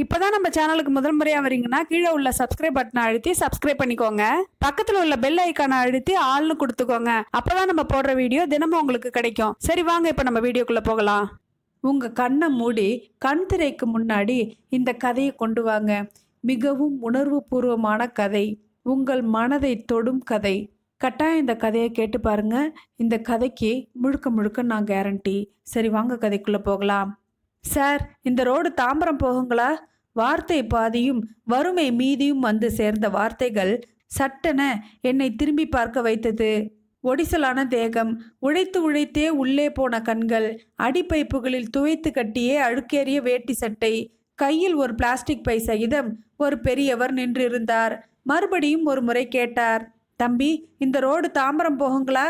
இப்போதான் நம்ம சேனலுக்கு முதல் முறையாக வரீங்கன்னா கீழே உள்ள சப்ஸ்கிரைப் பட்டனை அழுத்தி சப்ஸ்கிரைப் பண்ணிக்கோங்க. பக்கத்தில் உள்ள பெல் ஐக்கானை அழுத்தி ஆள்னு கொடுத்துக்கோங்க. அப்போதான் நம்ம போடுற வீடியோ தினமும் உங்களுக்கு கிடைக்கும். சரி வாங்க இப்போ நம்ம வீடியோக்குள்ளே போகலாம். உங்கள் கண்ணை மூடி கண் திரைக்கு முன்னாடி இந்த கதையை கொண்டு வாங்க. மிகவும் உணர்வுபூர்வமான கதை. உங்கள் மனதை தொடும் கதை. கட்டாயம் இந்த கதையை கேட்டு பாருங்க. இந்த கதைக்கு முழுக்க முழுக்க நான் கேரண்டி சரி வாங்க கதைக்குள்ளே போகலாம். சார் இந்த ரோடு தாம்பரம் போகுங்களா? வார்த்தை பாதியும் வறுமை மீதியும் வந்து சேர்ந்த வார்த்தைகள் சட்டென என்னை திரும்பி பார்க்க வைத்தது. ஒடிசலான தேகம் உழைத்து உழைத்தே உள்ளே போன கண்கள் அடிப்பைப்புகளில் துவைத்து கட்டியே அழுக்கேறிய வேட்டி சட்டை கையில் ஒரு பிளாஸ்டிக் பை சகிதம் ஒரு பெரியவர் நின்றிருந்தார். மறுபடியும் ஒரு முறை கேட்டார் தம்பி இந்த ரோடு தாம்பரம் போகுங்களா?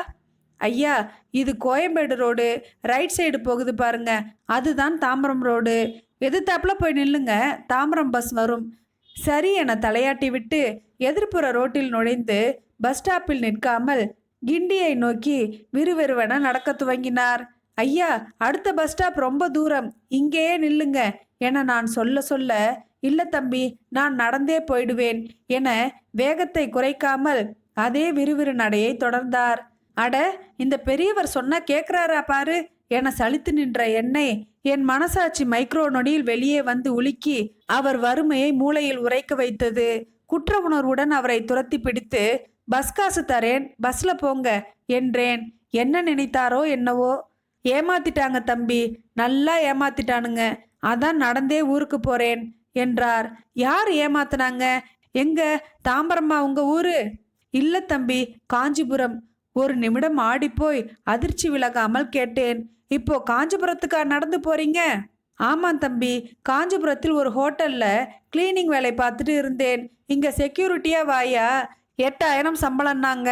ஐயா இது கோயம்பேடு ரோடு. ரைட் சைடு போகுது பாருங்க. அதுதான் தாம்பரம் ரோடு. எதிர்த்தாப்புல போய் நில்லுங்க. தாம்பரம் பஸ் வரும். சரி என தலையாட்டி விட்டு எதிர்ப்புற ரோட்டில் நுழைந்து பஸ் ஸ்டாப்பில் நிற்காமல் கிண்டியை நோக்கி விறுவிறுவென நடக்க துவங்கினார். ஐயா அடுத்த பஸ் ஸ்டாப் ரொம்ப தூரம். இங்கேயே நில்லுங்க என நான் சொல்ல சொல்ல இல்ல தம்பி நான் நடந்தே போயிடுவேன் என வேகத்தை குறைக்காமல் அதே விறுவிறு நடையை தொடர்ந்தார். அட இந்த பெரியவர் சொன்னா கேட்குறாரா பாரு. என சலித்து நின்ற என்னை என் மனசாட்சி மைக்ரோ நொடியில் வெளியே வந்து உலுக்கி அவர் வறுமையை மூளையில் உரைக்க வைத்தது. குற்ற உணர்வுடன் அவரை துரத்தி பிடித்து பஸ் காசு தரேன் பஸ்ல போங்க என்றேன். என்ன நினைத்தாரோ என்னவோ. ஏமாத்திட்டாங்க தம்பி. நல்லா ஏமாத்திட்டானுங்க. அதான் நடந்தே ஊருக்கு போறேன் என்றார். யார் ஏமாத்தினாங்க? எங்க? தாம்பரம்மா உங்க ஊரு? இல்ல தம்பி காஞ்சிபுரம். ஒரு நிமிடம் ஆடிப்போய் அதிர்ச்சி விலகாமல் கேட்டேன். இப்போ காஞ்சிபுரத்துக்கா நடந்து போறீங்க? ஆமாம் தம்பி. காஞ்சிபுரத்தில் ஒரு ஹோட்டலில் கிளீனிங் வேலை பார்த்துட்டு இருந்தேன். இங்கே செக்யூரிட்டியாக வாயா? எட்டாயிரம் சம்பளம்னாங்க.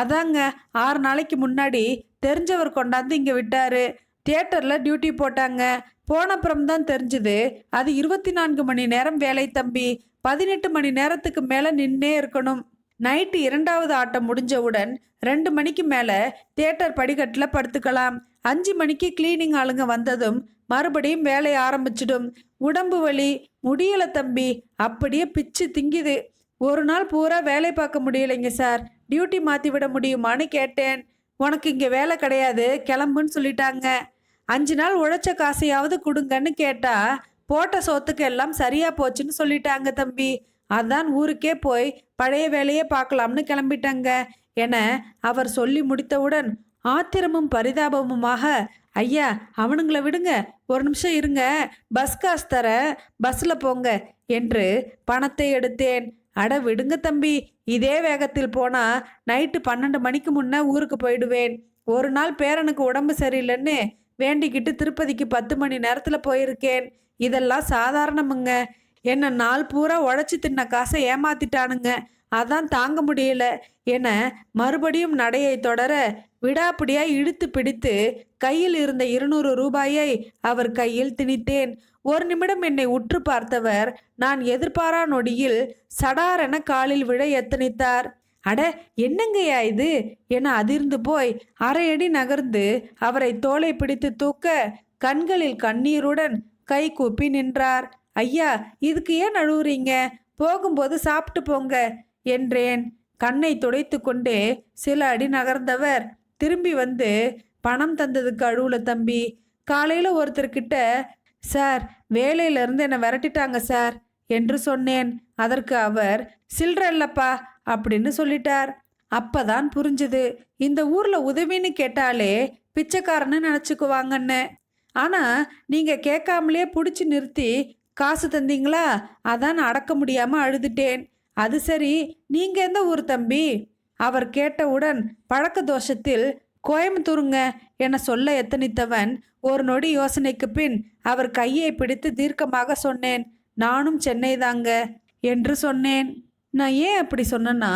அதாங்க ஆறு நாளைக்கு முன்னாடி தெரிஞ்சவர் கொண்டாந்து இங்கே விட்டார். தியேட்டரில் டியூட்டி போட்டாங்க. போனப்புறம் தான் தெரிஞ்சுது அது இருபத்தி நான்கு மணி நேரம் வேலை தம்பி. பதினெட்டு மணி நேரத்துக்கு மேலே நின்னே இருக்கணும். நைட்டு இரண்டாவது ஆட்டம் முடிஞ்சவுடன் ரெண்டு மணிக்கு மேலே தியேட்டர் படிக்கட்டில் படுத்துக்கலாம். அஞ்சு மணிக்கு கிளீனிங் ஆளுங்க வந்ததும் மறுபடியும் வேலையை ஆரம்பிச்சிடும். உடம்பு வலி முடியலை தம்பி. அப்படியே பிச்சு திங்குது. ஒரு நாள் பூரா வேலை பார்க்க முடியலைங்க சார். டியூட்டி மாற்றி விட முடியுமான்னு கேட்டேன். உனக்கு இங்கே வேலை கிடையாது கிளம்புன்னு சொல்லிட்டாங்க. அஞ்சு நாள் உழைச்ச காசையாவது கொடுங்கன்னு கேட்டால் போட்ட சோத்துக்கு எல்லாம் சரியாக போச்சுன்னு சொல்லிட்டாங்க தம்பி. அதான் ஊருக்கே போய் பழைய வேலையே பார்க்கலாம்னு கிளம்பிட்டங்க என அவர் சொல்லி முடித்தவுடன் ஆத்திரமும் பரிதாபமுமாக ஐயா அவனுங்கள விடுங்க. ஒரு நிமிஷம் இருங்க. பஸ் காசு தர பஸ்ஸில் போங்க என்று பணத்தை எடுத்தேன். அட விடுங்க தம்பி. இதே வேகத்தில் போனா நைட்டு பன்னெண்டு மணிக்கு முன்ன ஊருக்கு போயிடுவேன். ஒரு நாள் பேரனுக்கு உடம்பு சரியில்லைன்னு வேண்டிக்கிட்டு திருப்பதிக்கு பத்து மணி நேரத்தில் போயிருக்கேன். இதெல்லாம் சாதாரணமுங்க. என்னை நாள் பூரா உழைச்சி தின்ன காசை ஏமாத்திட்டானுங்க. அதான் தாங்க முடியல. என மறுபடியும் நடையை தொடர விடாப்பிடியாய் இழுத்து பிடித்து கையில் இருந்த இருநூறு ரூபாயை அவர் கையில் திணித்தேன். ஒரு நிமிடம் என்னை உற்று பார்த்தவர் நான் எதிர்பாரா நொடியில் சடாரென காலில் விழ எத்தனித்தார். அட என்னங்கய்யா இது? என அதிர்ந்து போய் அரை அடி நகர்ந்து அவரை தோலை பிடித்து தூக்க கண்களில் கண்ணீருடன் கை கூப்பி நின்றார். ஐயா இதுக்கு ஏன் அழுவுறீங்க? போகும்போது சாப்பிட்டு போங்க என்றேன். கண்ணை துடைத்து கொண்டே சில அடி நகர்ந்தவர் திரும்பி வந்து பணம் தந்ததுக்கு அழுவுல தம்பி. காலையில் ஒருத்தர்கிட்ட சார் வேலையிலேருந்து என்னை விரட்டிட்டாங்க சார் என்று சொன்னேன். அதற்கு அவர் சில்லற இல்லப்பா அப்படின்னு சொல்லிட்டார். அப்பதான் புரிஞ்சுது இந்த ஊர்ல உதவின்னு கேட்டாலே பிச்சைக்காரன்னு நினச்சிக்குவாங்கன்னு. ஆனா நீங்க கேட்காமலே பிடிச்சி நிறுத்தி காசு தந்தீங்களா? அதான் அடக்க முடியாம அழுதுட்டேன். அது சரி நீங்க எந்த ஊர் தம்பி? அவர் கேட்டவுடன் பழக்க தோஷத்தில் கோயம்புத்தூருங்க என சொல்ல எத்தனித்தவன் ஒரு நொடி யோசனைக்கு பின் அவர் கையை பிடித்து தீர்க்கமாக சொன்னேன். நானும் சென்னை தாங்க என்று சொன்னேன். நான் ஏன் அப்படி சொன்னேன்னா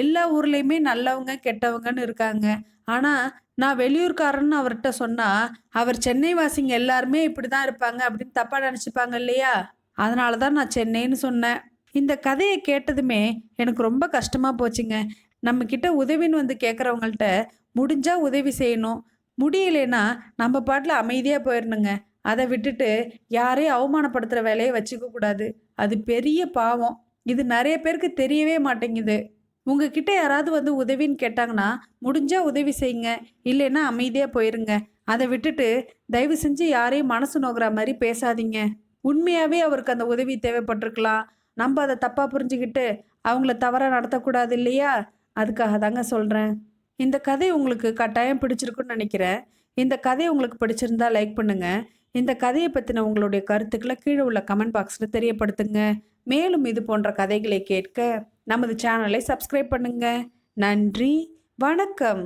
எல்லா ஊர்லேயுமே நல்லவங்க கெட்டவங்கன்னு இருக்காங்க. ஆனால் நான் வெளியூர்காரன்னு அவர்கிட்ட சொன்னால் அவர் சென்னை வாசிங்க எல்லாருமே இப்படி தான் இருப்பாங்க அப்படின்னு தப்பாக நினச்சிப்பாங்க இல்லையா? அதனால தான் நான் சென்னைன்னு சொன்னேன். இந்த கதையை கேட்டதுமே எனக்கு ரொம்ப கஷ்டமாக போச்சுங்க. நம்மக்கிட்ட உதவின்னு வந்து கேட்குறவங்கள்ட்ட முடிஞ்சால் உதவி செய்யணும். முடியலைன்னா நம்ம பாட்டில் அமைதியாக போயிடணுங்க அதை விட்டுட்டு யாரையும் அவமானப்படுத்துகிற வேலையை வச்சுக்க கூடாது. அது பெரிய பாவம். இது நிறைய பேருக்கு தெரியவே மாட்டேங்குது. உங்ககிட்ட யாராவது வந்து உதவின்னு கேட்டாங்கன்னா முடிஞ்சால் உதவி செய்யுங்க. இல்லைன்னா அமைதியாக போயிருங்க. அதை விட்டுட்டு தயவு செஞ்சு யாரையும் மனசு நோக்கிற மாதிரி பேசாதீங்க. உண்மையாகவே அவருக்கு அந்த உதவி தேவைப்பட்டிருக்கலாம். நம்ம அதை தப்பாக புரிஞ்சுக்கிட்டு அவங்கள தவறாக நடத்தக்கூடாது இல்லையா? அதுக்காக தாங்க சொல்கிறேன் இந்த கதை உங்களுக்கு கட்டாயம் பிடிச்சிருக்குன்னு நினைக்கிறேன். இந்த கதை உங்களுக்கு பிடிச்சிருந்தா லைக் பண்ணுங்கள் இந்த கதையை பற்றின உங்களுடைய கருத்துக்களை கீழே உள்ள கமெண்ட் பாக்ஸில் தெரியப்படுத்துங்க. மேலும் இது போன்ற கதைகளை கேட்க நமது சேனலை சப்ஸ்கிரைப் பண்ணுங்க. நன்றி. வணக்கம்.